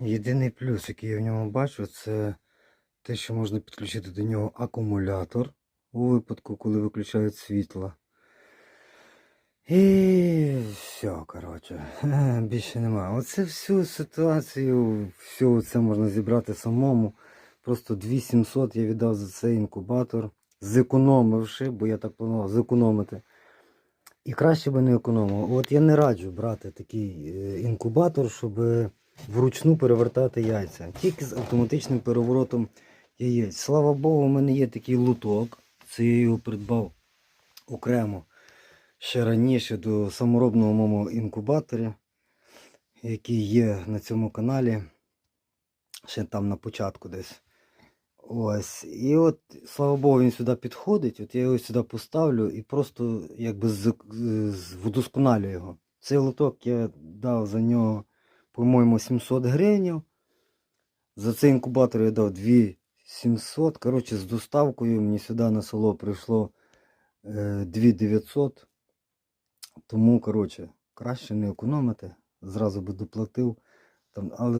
Єдиний плюс, який я в ньому бачу, це те, що можна підключити до нього акумулятор у випадку, коли виключають світло. І все, коротше, більше немає. Оце всю ситуацію, все це можна зібрати самому. Просто 2700 я віддав за цей інкубатор, зекономивши, бо я так планував зекономити. І краще би не економив. От я не раджу брати такий е, інкубатор, щоб вручну перевертати яйця. Тільки з автоматичним переворотом яєць. Слава Богу, у мене є такий луток. Це я його придбав окремо ще раніше до саморобного моєму інкубаторі, який є на цьому каналі. Ще там на початку десь. Ось. І от, слава Богу, він сюди підходить. От я його сюди поставлю і просто якби вдосконалю його. Цей лоток я дав за нього, по-моєму, 700 гривень. За цей інкубатор я дав 2700. Коротше, з доставкою мені сюди на село прийшло е, 2900. Тому, коротше, краще не економити. Зразу би доплатив. Там, але